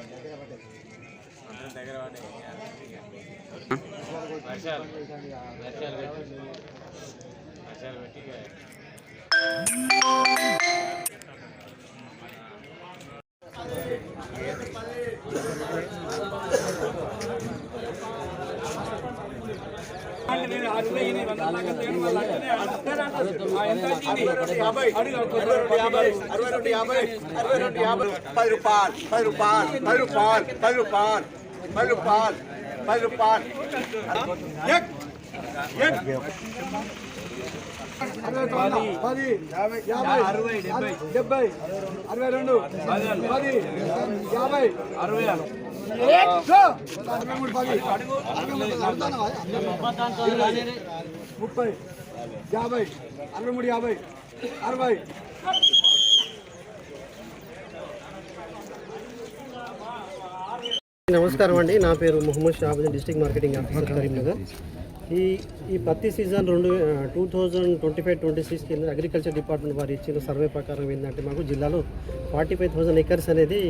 వర్షాలు వర్షాలు. వర్షాలు. పది రూపాయలు పది రూపాయలు పది రూపాయలు పది రూపాయలు పది రూపాయలు పది రూపాయలు ఎక్ ఎక్ పది యాభై అరవై డెబ్బై అరవై రెండు పది యాభై అరవై మూడు పది ముప్పై యాభై అరవై మూడు యాభై అరవై నమస్కారం అండి. నా పేరు Mohammed Shabuddin district marketing officer Karimnagar. ఈ ఈ పత్తి సీజన్ రెండు two thousand twenty five twenty six కింద అగ్రికల్చర్ డిపార్ట్మెంట్ వారు ఇచ్చిన సర్వే ప్రకారం ఏంటంటే మాకు జిల్లాలో ఫార్టీ ఫైవ్ థౌసండ్ ఎకర్స్ అనేది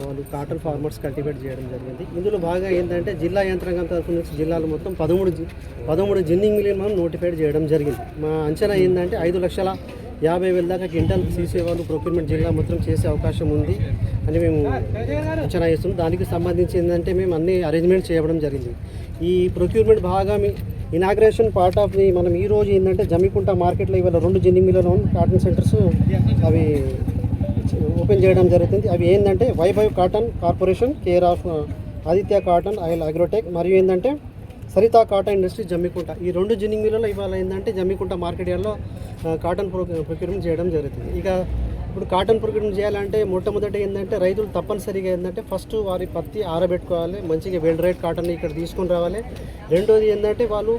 వాళ్ళు కాటన్ ఫార్మర్స్ కల్టివేట్ చేయడం జరిగింది. ఇందులో బాగా ఏంటంటే జిల్లా యంత్రాంగం తరఫు నుంచి జిల్లాలో మొత్తం పదమూడు పదమూడు జిన్నింగ్ మిలియన్ మనం నోటిఫైడ్ చేయడం జరిగింది. మా అంచనా ఏంటంటే ఐదు లక్షల యాభై వేల దాకా క్వింటల్ సీసీ వాళ్ళు ప్రొక్యూర్మెంట్ జిల్లా మొత్తం చేసే అవకాశం ఉంది అని మేము అంచనా వేస్తున్నాం. దానికి సంబంధించి ఏంటంటే మేము అన్ని అరేంజ్మెంట్ చేయడం జరిగింది. ఈ ప్రొక్యూర్మెంట్ భాగంగా ఇనాగ్రేషన్ పార్ట్ ఆఫ్ ది మనం ఈ రోజు ఏంటంటే జమ్మికుంట మార్కెట్లో ఇవాళ రెండు జిన్నింగ్ మిలియన్ కాటన్ సెంటర్స్ అవి ఓపెన్ చేయడం జరుగుతుంది. అవి ఏంటంటే wifi cotton corporation care of Aditya cotton oil agrotech మరియు ఏంటంటే సరిత కాటన్ ఇండస్ట్రీ జమ్మికుంట. ఈ రెండు జిన్నింగ్ మిల్లులో ఇవాళ ఏంటంటే జమ్మికుంట మార్కెట్ యార్డ్లో కాటన్ ప్రొ ప్రొక్యూర్మెంట్ చేయడం జరుగుతుంది. ఇక ఇప్పుడు కాటన్ ప్రొక్యూర్మెంట్ చేయాలంటే మొట్టమొదటి ఏంటంటే రైతులు తప్పనిసరిగా ఏంటంటే ఫస్ట్ వారి పత్తి ఆరబెట్టుకోవాలి మంచిగా వెల్ రేట్ కాటన్ ఇక్కడ తీసుకొని రావాలి. రెండోది ఏంటంటే వాళ్ళు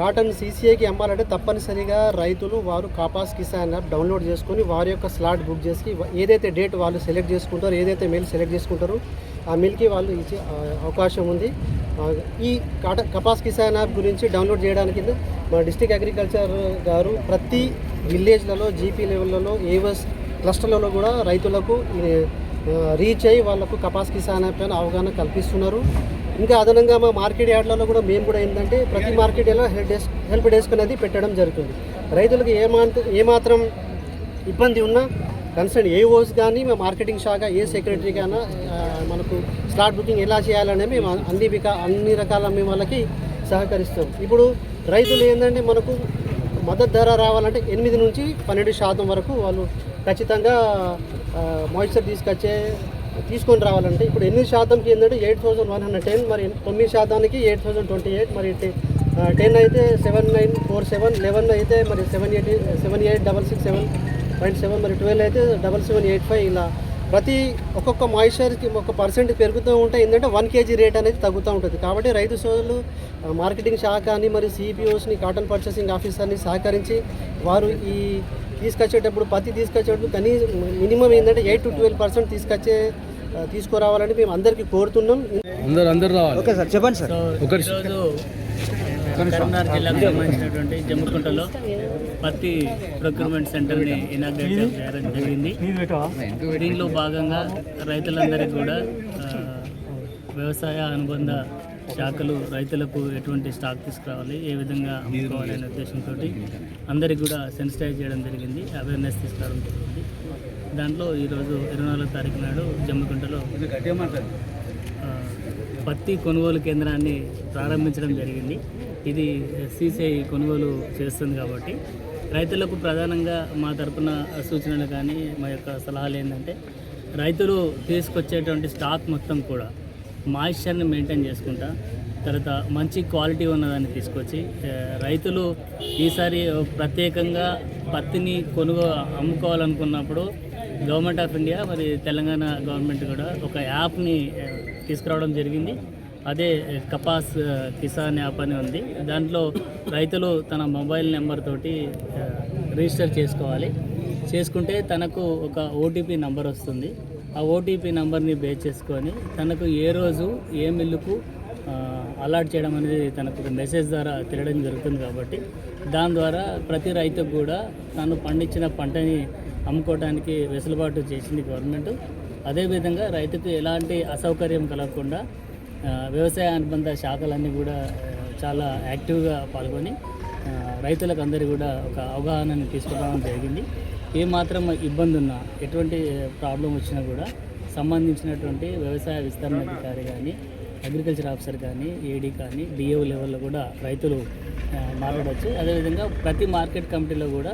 కాటన్ సీసీఐకి అమ్మాలంటే తప్పనిసరిగా రైతులు వారు కాపాస్ కిసాన్ యాప్ డౌన్లోడ్ చేసుకొని వారి యొక్క స్లాట్ బుక్ చేసి ఏదైతే డేట్ వాళ్ళు సెలెక్ట్ చేసుకుంటారో ఏదైతే మెయిల్ సెలెక్ట్ చేసుకుంటారో ఆ మిల్కి వాళ్ళు ఇచ్చే అవకాశం ఉంది. ఈ కాట కపాస్ కిసాన్ యాప్ గురించి డౌన్లోడ్ చేయడానికి మా డిస్టిక్ అగ్రికల్చర్ గారు ప్రతి విలేజ్లలో జీపీ లెవెల్లలో ఏవస్ క్లస్టర్లలో కూడా రైతులకు రీచ్ అయ్యి వాళ్ళకు కపాస్ కిసాన్ యాప్ పైన అవగాహన కల్పిస్తున్నారు. ఇంకా అదనంగా మా మార్కెట్ యార్డ్లలో కూడా మేము కూడా ఏంటంటే ప్రతి మార్కెట్ యార్డ్లో హెల్ప్ డెస్క్ హెల్ప్ డెస్క్ అనేది పెట్టడం జరుగుతుంది. రైతులకు ఏమాంత ఏమాత్రం ఇబ్బంది ఉన్నా కన్సర్న్ ఏ ఓస్ కానీ మా మార్కెటింగ్ శాఖ ఏ సెక్రటరీ కానీ మనకు స్లాట్ బుకింగ్ ఎలా చేయాలనే మేము అన్ని విక అన్ని రకాల మేము వాళ్ళకి సహకరిస్తాం. ఇప్పుడు రైతులు ఏంటంటే మనకు మద్దతు ధర రావాలంటే ఎనిమిది నుంచి పన్నెండు శాతం వరకు వాళ్ళు ఖచ్చితంగా మాయిశ్చర్ తీసుకొచ్చే తీసుకొని రావాలంటే ఇప్పుడు ఎనిమిది శాతంకి ఏంటంటే eight thousand one hundred ten మరి తొమ్మిది శాతానికి ఎయిట్ థౌసండ్ ట్వంటీ ఎయిట్ మరి టెన్ అయితే seven nine four seven eleven అయితే మరి seven eight seven eight double six seven point seven మరి ట్వెల్వ్ అయితే డబల్ సెవెన్ ఎయిట్ ఫైవ్ ఇలా ప్రతి ఒక్కొక్క మాయిశ్చర్కి ఒక పర్సెంట్ పెరుగుతూ ఉంటే ఏంటంటే వన్ కేజీ రేట్ అనేది తగ్గుతూ ఉంటుంది. కాబట్టి రైతు సోదరులు మార్కెటింగ్ శాఖ అని మరి సిపిఓస్ని కాటన్ పర్చేసింగ్ ఆఫీసర్ని సహకరించి వారు ఈ తీసుకొచ్చేటప్పుడు పత్తి తీసుకొచ్చేటప్పుడు కనీసం మినిమం ఏంటంటే ఎయిట్ టు ట్వెల్వ్ పర్సెంట్ తీసుకొచ్చే తీసుకురావాలని మేము అందరికీ కోరుతున్నాం. అందరు అందరు రావాలి. ఓకే సార్ చెప్పండి సార్. ఒకరి కరీంనగర్ జిల్లాకు సంబంధించినటువంటి జమ్మికుంటలో పత్తి ప్రొక్యూర్మెంట్ సెంటర్ని ఇనాగ్రేట్ చేయడం జరిగింది. దీనిలో భాగంగా రైతులందరికీ కూడా వ్యవసాయ అనుబంధ శాఖలు రైతులకు ఎటువంటి స్టాక్ తీసుకురావాలి ఏ విధంగా అమ్ముకోవాలి అనే ఉద్దేశంతో అందరికి కూడా సెన్సిటైజ్ చేయడం జరిగింది అవేర్నెస్ తీసుకురావడం జరిగింది. దాంట్లో ఈరోజు ఇరవై నాలుగో తారీఖు నాడు జమ్మికుంటలో పత్తి కొనుగోలు కేంద్రాన్ని ప్రారంభించడం జరిగింది. ఇది సీసీఐ కొనుగోలు చేస్తుంది కాబట్టి రైతులకు ప్రధానంగా మా తరపున సూచనలు కానీ మా యొక్క సలహాలు ఏంటంటే రైతులు తీసుకొచ్చేటువంటి స్టాక్ మొత్తం కూడా మాయిశ్చర్ని మెయింటైన్ చేసుకుంటా తర్వాత మంచి క్వాలిటీ ఉన్నదాన్ని తీసుకొచ్చి రైతులు ఈసారి ప్రత్యేకంగా పత్తిని కొనుగో అమ్ముకోవాలనుకున్నప్పుడు గవర్నమెంట్ ఆఫ్ ఇండియా మరి తెలంగాణ గవర్నమెంట్ కూడా ఒక యాప్ని తీసుకురావడం జరిగింది. అదే కపాస్ కిసాన్ యాప్ అని ఉంది. దాంట్లో రైతులు తన మొబైల్ నెంబర్ తోటి రిజిస్టర్ చేసుకోవాలి. చేసుకుంటే తనకు ఒక ఓటీపీ నంబర్ వస్తుంది. ఆ ఓటీపీ నంబర్ని బేస్ చేసుకొని తనకు ఏ రోజు ఏ మిల్లుకు అలాట్ చేయడం అనేది తనకు మెసేజ్ ద్వారా తెలియడం జరుగుతుంది కాబట్టి దాని ద్వారా ప్రతి రైతుకు కూడా తను పండించిన పంటని అమ్ముకోవడానికి వెసులుబాటు చేసింది గవర్నమెంట్. అదేవిధంగా రైతుకు ఎలాంటి అసౌకర్యం కలగకుండా వ్యవసాయ అనుబంధ శాఖలన్నీ కూడా చాలా యాక్టివ్గా పాల్గొని రైతులకు అందరూ కూడా ఒక అవగాహనని తీసుకురావడం జరిగింది. ఏ మాత్రం ఇబ్బంది ఉన్నా ఎటువంటి ప్రాబ్లం వచ్చినా కూడా సంబంధించినటువంటి వ్యవసాయ విస్తరణ అధికారి కానీ అగ్రికల్చర్ ఆఫీసర్ కానీ ఏడీ కానీ డిఓ లెవెల్లో కూడా రైతులు మాట్లాడవచ్చు అదేవిధంగా ప్రతి మార్కెట్ కమిటీలో కూడా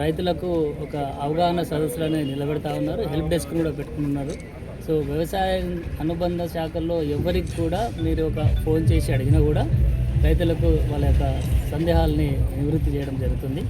రైతులకు ఒక అవగాహన సదస్సులను నిలబెడతా ఉన్నారు. హెల్ప్ డెస్క్ కూడా పెట్టుకున్నారు సో వ్యవసాయ అనుబంధ శాఖల్లో ఎవరికి కూడా మీరు ఒక ఫోన్ చేసి అడిగినా కూడా రైతులకు వాళ్ళ యొక్క సందేహాలని నివృత్తి చేయడం జరుగుతుంది.